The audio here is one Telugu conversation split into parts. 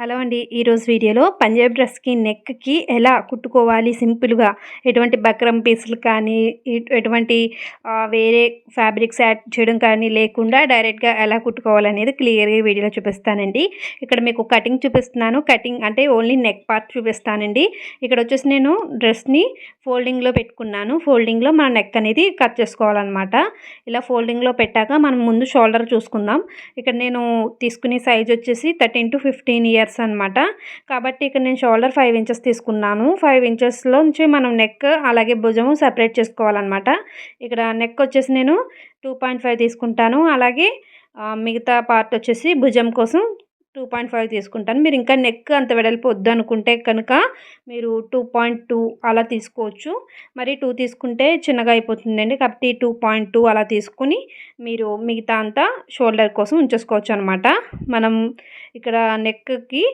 హలో అండి. ఈరోజు వీడియోలో పంజాబ్ డ్రెస్కి నెక్కి ఎలా కుట్టుకోవాలి? సింపుల్గా ఎటువంటి బక్రం పీసులు కానీ ఎటువంటి వేరే ఫ్యాబ్రిక్స్ యాడ్ చేయడం కానీ లేకుండా డైరెక్ట్గా ఎలా కుట్టుకోవాలనేది క్లియర్గా వీడియోలో చూపిస్తానండి. ఇక్కడ మీకు కటింగ్ చూపిస్తున్నాను. కటింగ్ అంటే ఓన్లీ నెక్ పార్ట్ చూపిస్తానండి. ఇక్కడ వచ్చేసి నేను డ్రెస్ని ఫోల్డింగ్లో పెట్టుకున్నాను. ఫోల్డింగ్లో మన నెక్ అనేది కట్ చేసుకోవాలన్నమాట. ఇలా ఫోల్డింగ్లో పెట్టాక మనం ముందు షోల్డర్ చూసుకుందాం. ఇక్కడ నేను తీసుకునే సైజ్ వచ్చేసి థర్టీన్ టు ఫిఫ్టీన్ ఇయర్స్ అనమాట కాబట్టి ఇక్కడ నేను షోల్డర్ ఫైవ్ ఇంచెస్ తీసుకున్నాను. ఫైవ్ ఇంచెస్లోంచి మనం నెక్ అలాగే భుజము సపరేట్ చేసుకోవాలన్నమాట. ఇక్కడ నెక్ వచ్చేసి నేను టూ పాయింట్ ఫైవ్ తీసుకుంటాను. అలాగే మిగతా పార్ట్ వచ్చేసి భుజం కోసం టూ పాయింట్ ఫైవ్ తీసుకుంటాను. మీరు ఇంకా నెక్ అంత వెడల్పు వద్దు అనుకుంటే కనుక మీరు టూ పాయింట్ టూ అలా తీసుకోవచ్చు. మరి టూ తీసుకుంటే చిన్నగా అయిపోతుందండి. కాబట్టి టూ పాయింట్ టూ అలా తీసుకుని మీరు మిగతా అంతా షోల్డర్ కోసం ఉంచేసుకోవచ్చు అనమాట మనం ఇక్కడ నెక్కి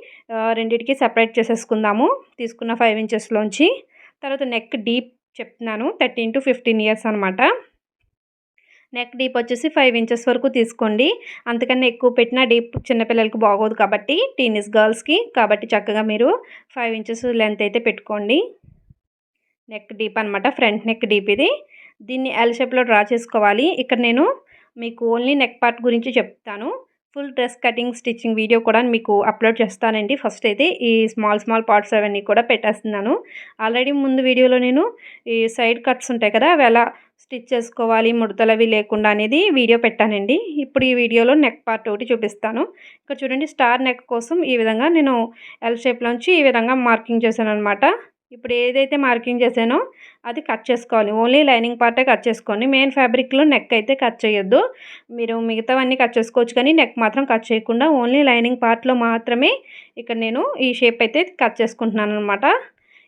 రెండింటికి సపరేట్ చేసేసుకుందాము. తీసుకున్న ఫైవ్ ఇంచెస్లోంచి తర్వాత నెక్ డీప్ చెప్తున్నాను. థర్టీన్ టు ఫిఫ్టీన్ ఇయర్స్ అనమాట నెక్ డీప్ వచ్చేసి ఫైవ్ ఇంచెస్ వరకు తీసుకోండి. అంతకన్నా ఎక్కువ పెట్టినా డీప్ చిన్నపిల్లలకి బాగోదు కాబట్టి టీనేజ్ గర్ల్స్కి కాబట్టి చక్కగా మీరు ఫైవ్ ఇంచెస్ లెంత్ అయితే పెట్టుకోండి. నెక్ డీప్ అనమాట ఫ్రంట్ నెక్ డీప్ ఇది. దీన్ని ఎల్ షేప్లో డ్రా చేసుకోవాలి. ఇక్కడ నేను మీకు ఓన్లీ నెక్ పార్ట్ గురించి చెప్తాను. Full dress cutting stitching video కూడా మీకు అప్లోడ్ చేస్తానండి. ఫస్ట్ అయితే ఈ స్మాల్ స్మాల్ పార్ట్స్ అవన్నీ కూడా పెట్టేస్తున్నాను. ఆల్రెడీ ముందు వీడియోలో నేను ఈ సైడ్ కట్స్ ఉంటాయి కదా అవి ఎలా స్టిచ్ చేసుకోవాలి ముడతలవి లేకుండా అనేది వీడియో పెట్టానండి. ఇప్పుడు ఈ వీడియోలో నెక్ పార్ట్ ఒకటి చూపిస్తాను. ఇక్కడ చూడండి స్టార్ నెక్ కోసం ఈ విధంగా నేను ఎల్ షేప్లోంచి ఈ విధంగా మార్కింగ్ చేశాను అనమాట ఇప్పుడు ఏదైతే మార్కింగ్ చేశానో అది కట్ చేసుకోవాలి. ఓన్లీ లైనింగ్ పార్టే కట్ చేసుకోండి. మెయిన్ ఫ్యాబ్రిక్లో నెక్ అయితే కట్ చేయొద్దు. మీరు మిగతావన్నీ కట్ చేసుకోవచ్చు కానీ నెక్ మాత్రం కట్ చేయకుండా ఓన్లీ లైనింగ్ పార్ట్లో మాత్రమే ఇక్కడ నేను ఈ షేప్ అయితే కట్ చేసుకుంటున్నాను అనమాట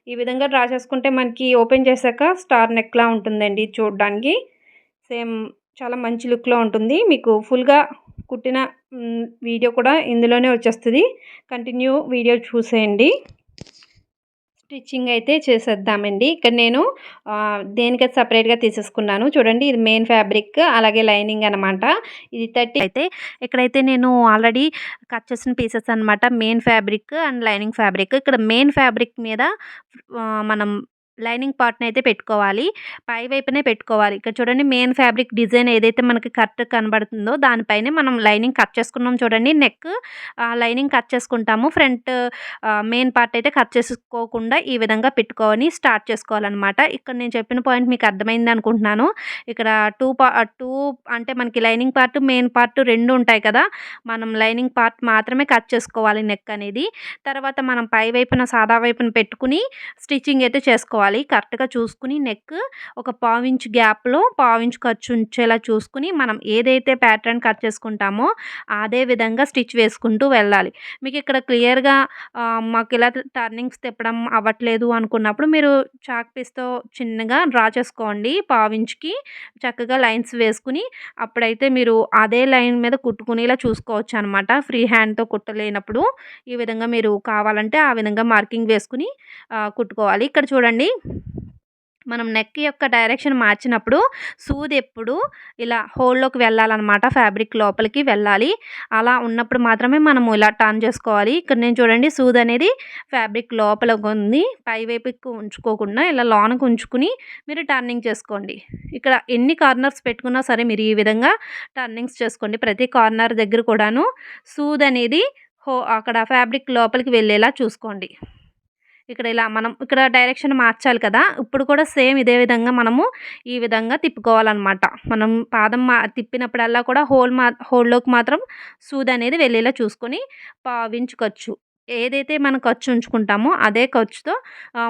ఈ విధంగా డ్రా చేసుకుంటే మనకి ఓపెన్ చేశాక స్టార్ నెక్లా ఉంటుందండి చూడడానికి. సేమ్ చాలా మంచి లుక్లో ఉంటుంది. మీకు ఫుల్గా కుట్టిన వీడియో కూడా ఇందులోనే వచ్చేస్తుంది. కంటిన్యూ వీడియో చూసేయండి. స్టిచ్చింగ్ అయితే చేసేద్దామండి. ఇక్కడ నేను దేనికైతే సపరేట్గా తీసేసుకున్నాను చూడండి ఇది మెయిన్ ఫ్యాబ్రిక్ అలాగే లైనింగ్ అనమాట ఇది థర్టీ అయితే ఇక్కడైతే నేను ఆల్రెడీ కట్ చేసిన పీసెస్ అనమాట main fabric and lining fabric ఇక్కడ మెయిన్ ఫ్యాబ్రిక్ మీద మనం లైనింగ్ పార్ట్ని అయితే పెట్టుకోవాలి. పై వైపునే పెట్టుకోవాలి. ఇక్కడ చూడండి మెయిన్ ఫ్యాబ్రిక్ డిజైన్ ఏదైతే మనకి కరెక్ట్ కనబడుతుందో దానిపైనే మనం లైనింగ్ కట్ చేసుకున్నాం చూడండి. నెక్ లైనింగ్ కట్ చేసుకుంటాము. ఫ్రంట్ మెయిన్ పార్ట్ అయితే కట్ చేసుకోకుండా ఈ విధంగా పెట్టుకొని స్టార్ట్ చేసుకోవాలన్నమాట. ఇక్కడ నేను చెప్పిన పాయింట్ మీకు అర్థమైంది అనుకుంటున్నాను. ఇక్కడ టూ పా టూ అంటే మనకి లైనింగ్ పార్ట్ మెయిన్ పార్ట్ రెండు ఉంటాయి కదా. మనం లైనింగ్ పార్ట్ మాత్రమే కట్ చేసుకోవాలి నెక్ అనేది. తర్వాత మనం పై వైపున సాదా వైపున పెట్టుకుని స్టిచ్చింగ్ అయితే చేసుకోవాలి. కరెక్ట్గా చూసుకుని నెక్ ఒక పావించ్ గ్యాప్లో పావించ్ ఖర్చు ఉంచేలా చూసుకుని మనం ఏదైతే ప్యాటర్న్ కట్ చేసుకుంటామో అదే విధంగా స్టిచ్ వేసుకుంటూ వెళ్ళాలి. మీకు ఇక్కడ క్లియర్గా మాకు ఇలా టర్నింగ్స్ తిప్పడం అవ్వట్లేదు అనుకున్నప్పుడు మీరు చాక్ పీస్తో చిన్నగా డ్రా చేసుకోండి పావించ్కి. చక్కగా లైన్స్ వేసుకుని అప్పుడైతే మీరు అదే లైన్ మీద కుట్టుకునేలా చూసుకోవచ్చు అనమాట ఫ్రీ హ్యాండ్తో కుట్టలేనప్పుడు ఈ విధంగా మీరు కావాలంటే ఆ విధంగా మార్కింగ్ వేసుకుని కుట్టుకోవాలి. ఇక్కడ చూడండి మనం నెక్ యొక్క డైరెక్షన్ మార్చినప్పుడు సూది ఎప్పుడు ఇలా హోల్లోకి వెళ్ళాలన్నమాట ఫ్యాబ్రిక్ లోపలికి వెళ్ళాలి. అలా ఉన్నప్పుడు మాత్రమే మనము ఇలా టర్న్ చేసుకోవాలి. ఇక్కడ నేను చూడండి సూది అనేది ఫ్యాబ్రిక్ లోపల ఉంది. పైవైపుకి ఉంచుకోకుండా ఇలా లోనకు ఉంచుకుని మీరు టర్నింగ్ చేసుకోండి. ఇక్కడ ఎన్ని కార్నర్స్ పెట్టుకున్నా సరే మీరు ఈ విధంగా టర్నింగ్స్ చేసుకోండి. ప్రతి కార్నర్ దగ్గర కూడాను సూది అనేది హో అక్కడ ఫ్యాబ్రిక్ లోపలికి వెళ్ళేలా చూసుకోండి. ఇక్కడ ఇలా మనం ఇక్కడ డైరెక్షన్ మార్చాలి కదా. ఇప్పుడు కూడా సేమ్ ఇదే విధంగా మనము ఈ విధంగా తిప్పుకోవాలన్నమాట. మనం పాదం మా తిప్పినప్పుడల్లా కూడా హోల్ మా హోల్లోకి మాత్రం సూది అనేది వెళ్ళేలా చూసుకొని పావించుకోవచ్చు. ఏదైతే మనం ఖర్చు ఉంచుకుంటామో అదే ఖర్చుతో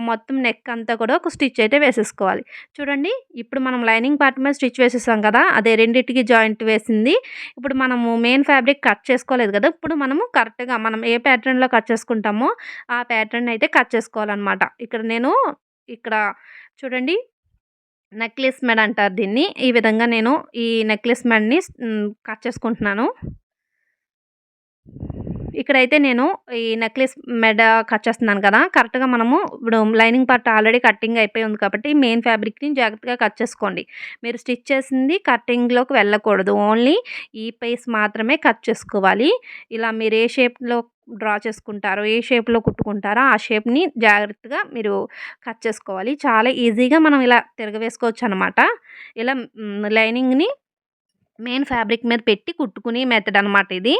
మొత్తం నెక్ అంతా కూడా ఒక స్టిచ్ అయితే వేసేసుకోవాలి. చూడండి ఇప్పుడు మనం లైనింగ్ పార్ట్ మీద స్టిచ్ వేసేసాం కదా అదే రెండింటికి జాయింట్ వేసింది. ఇప్పుడు మనము మెయిన్ ఫ్యాబ్రిక్ కట్ చేసుకోలేదు కదా ఇప్పుడు మనము కరెక్ట్గా మనం ఏ ప్యాటర్న్లో కట్ చేసుకుంటామో ఆ ప్యాటర్న్ అయితే కట్ చేసుకోవాలన్నమాట. ఇక్కడ నేను ఇక్కడ చూడండి నెక్లెస్ మెడ్ అంటారు దీన్ని. ఈ విధంగా నేను ఈ నెక్లెస్ మెడ్ని కట్ చేసుకుంటున్నాను. ఇక్కడైతే నేను ఈ నెక్లెస్ మెడ కట్ చేస్తున్నాను కదా కరెక్ట్గా మనము ఇప్పుడు లైనింగ్ పార్ట్ ఆల్రెడీ కట్టింగ్ అయిపోయి ఉంది కాబట్టి మెయిన్ ఫ్యాబ్రిక్ని జాగ్రత్తగా కట్ చేసుకోండి. మీరు స్టిచ్ చేసింది కట్టింగ్లోకి వెళ్ళకూడదు ఓన్లీ ఈ పైస్ మాత్రమే కట్ చేసుకోవాలి. ఇలా మీరు ఏ షేప్లో డ్రా చేసుకుంటారో ఏ షేప్లో కుట్టుకుంటారో ఆ షేప్ని జాగ్రత్తగా మీరు కట్ చేసుకోవాలి. చాలా ఈజీగా మనం ఇలా తిరగవేసుకోవచ్చు అనమాట ఇలా లైనింగ్ని మెయిన్ ఫ్యాబ్రిక్ మీద పెట్టి కుట్టుకునే మెథడ్ అనమాట ఇది.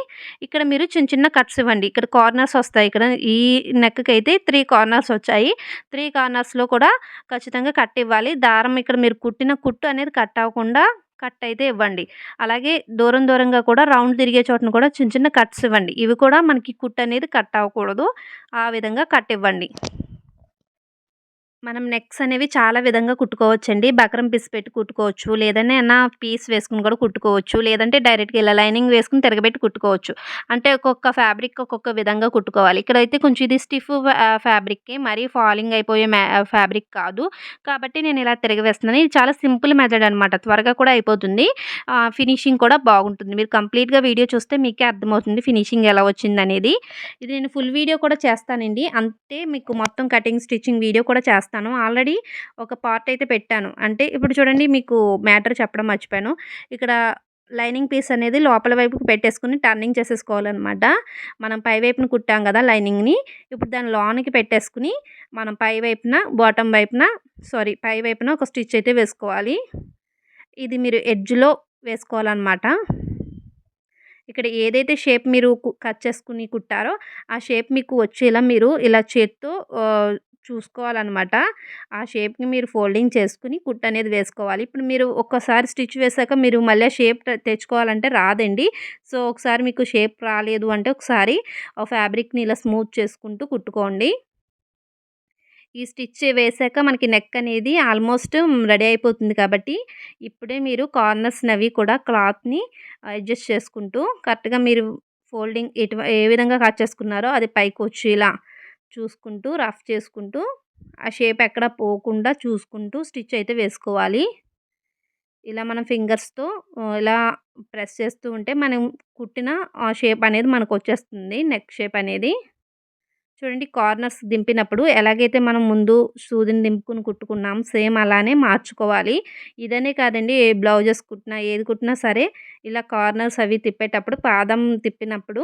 ఇక్కడ మీరు చిన్న చిన్న కట్స్ ఇవ్వండి. ఇక్కడ కార్నర్స్ వస్తాయి ఇక్కడ. ఈ నెక్కి అయితే త్రీ కార్నర్స్ వచ్చాయి. త్రీ కార్నర్స్లో కూడా ఖచ్చితంగా కట్ ఇవ్వాలి. దారం ఇక్కడ మీరు కుట్టిన కుట్టు అనేది కట్ అవ్వకుండా కట్ అయితే ఇవ్వండి. అలాగే దూరం దూరంగా కూడా రౌండ్ తిరిగే చోటను కూడా చిన్న చిన్న కట్స్ ఇవ్వండి. ఇవి కూడా మనకి కుట్టు అనేది కట్ అవ్వకూడదు. ఆ విధంగా కట్ ఇవ్వండి. మనం నెక్స్ అనేవి చాలా విధంగా కుట్టుకోవచ్చండి. బకరం పీస్ పెట్టి కుట్టుకోవచ్చు. లేదంటే అన్న పీస్ వేసుకుని కూడా కుట్టుకోవచ్చు. లేదంటే డైరెక్ట్గా ఇలా లైనింగ్ వేసుకుని తిరగబెట్టి కుట్టుకోవచ్చు. అంటే ఒక్కొక్క ఫ్యాబ్రిక్ ఒక్కొక్క విధంగా కుట్టుకోవాలి. ఇక్కడైతే కొంచెం ఇది స్టిఫ్ ఫ్యాబ్రిక్కే మరీ ఫాలింగ్ అయిపోయే ఫ్యాబ్రిక్ కాదు. కాబట్టి నేను ఇలా తిరగవేస్తున్నాను. ఇది చాలా సింపుల్ మెథడ్ అనమాట త్వరగా కూడా అయిపోతుంది. ఫినిషింగ్ కూడా బాగుంటుంది. మీరు కంప్లీట్గా వీడియో చూస్తే మీకే అర్థమవుతుంది ఫినిషింగ్ ఎలా వచ్చింది అనేది ఇది నేను ఫుల్ వీడియో కూడా చేస్తానండి. అంతే మీకు మొత్తం కటింగ్ స్టిచ్చింగ్ వీడియో కూడా చేస్తాను. రాస్తాను ఆల్రెడీ ఒక పార్ట్ అయితే పెట్టాను. అంటే ఇప్పుడు చూడండి మీకు మ్యాటర్ చెప్పడం మర్చిపోయాను. ఇక్కడ లైనింగ్ పీస్ అనేది లోపల వైపుకి పెట్టేసుకుని టర్నింగ్ చేసేసుకోవాలన్నమాట. మనం పై వైపున కుట్టాం కదా లైనింగ్ని. ఇప్పుడు దాని లోనికి పెట్టేసుకుని మనం పై వైపున బాటమ్ వైపున సారీ పై వైపున ఒక స్టిచ్ అయితే వేసుకోవాలి. ఇది మీరు ఎడ్జ్లో వేసుకోవాలన్నమాట. ఇక్కడ ఏదైతే షేప్ మీరు కట్ చేసుకుని కుట్టారో ఆ షేప్ మీకు వచ్చేలా మీరు ఇలా చేత్తో చూసుకోవాలన్నమాట. ఆ షేప్ని మీరు ఫోల్డింగ్ చేసుకుని కుట్ అనేది వేసుకోవాలి. ఇప్పుడు మీరు ఒక్కసారి స్టిచ్ వేసాక మీరు మళ్ళీ షేప్ తెచ్చుకోవాలంటే రాదండి. సో ఒకసారి మీకు షేప్ రాలేదు అంటే ఒకసారి ఆ ఫ్యాబ్రిక్ని ఇలా స్మూత్ చేసుకుంటూ కుట్టుకోండి. ఈ స్టిచ్ వేసాక మనకి నెక్ అనేది ఆల్మోస్ట్ రెడీ అయిపోతుంది కాబట్టి ఇప్పుడే మీరు కార్నర్స్ నవి కూడా క్లాత్ని అడ్జస్ట్ చేసుకుంటూ కరెక్ట్గా మీరు ఫోల్డింగ్ ఎటు ఏ విధంగా కట్ చేసుకున్నారో అది పైకి వచ్చేలా చూసుకుంటూ రఫ్ చేసుకుంటూ ఆ షేప్ ఎక్కడ పోకుండా చూసుకుంటూ స్టిచ్ అయితే వేసుకోవాలి. ఇలా మనం ఫింగర్స్తో ఇలా ప్రెస్ చేస్తూ ఉంటే మనం కుట్టిన ఆ షేప్ అనేది మనకు వచ్చేస్తుంది నెక్ షేప్ అనేది. చూడండి కార్నర్స్ దింపినప్పుడు ఎలాగైతే మనం ముందు సూదిని దింపుకుని కుట్టుకున్నాం సేమ్ అలానే మార్చుకోవాలి. ఇదనే కాదండి ఏ బ్లౌజెస్ కుట్టినా ఏది కుట్టినా సరే ఇలా కార్నర్స్ అవి తిప్పేటప్పుడు పాదం తిప్పినప్పుడు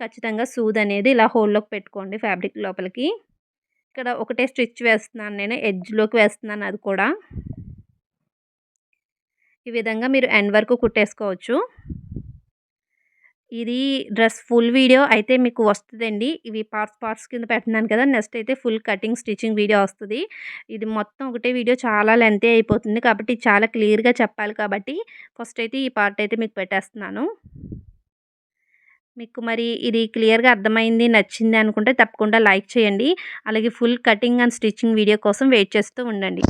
ఖచ్చితంగా సూద్ అనేది ఇలా హోల్లోకి పెట్టుకోండి ఫ్యాబ్రిక్ లోపలికి. ఇక్కడ ఒకటే స్టిచ్ వేస్తున్నాను నేను ఎడ్జ్లోకి వేస్తున్నాను అది కూడా. ఈ విధంగా మీరు ఎండ్ వరకు కుట్టేసుకోవచ్చు. ఇది డ్రెస్ ఫుల్ వీడియో అయితే మీకు వస్తుందండి. ఇవి పార్ట్స్ పార్ట్స్ కింద పెట్టినాను కదా నెక్స్ట్ అయితే ఫుల్ కటింగ్ స్టిచ్చింగ్ వీడియో వస్తుంది. ఇది మొత్తం ఒకటే వీడియో చాలా లెంతే అయిపోతుంది కాబట్టి చాలా క్లియర్గా చెప్పాలి కాబట్టి ఫస్ట్ అయితే ఈ పార్ట్ అయితే మీకు పెట్టేస్తున్నాను. మీకు మరి ఇది క్లియర్గా అర్థమైంది నచ్చింది అనుకుంటే తప్పకుండా లైక్ చేయండి. అలాగే full cutting and stitching video కోసం వెయిట్ చేస్తూ ఉండండి.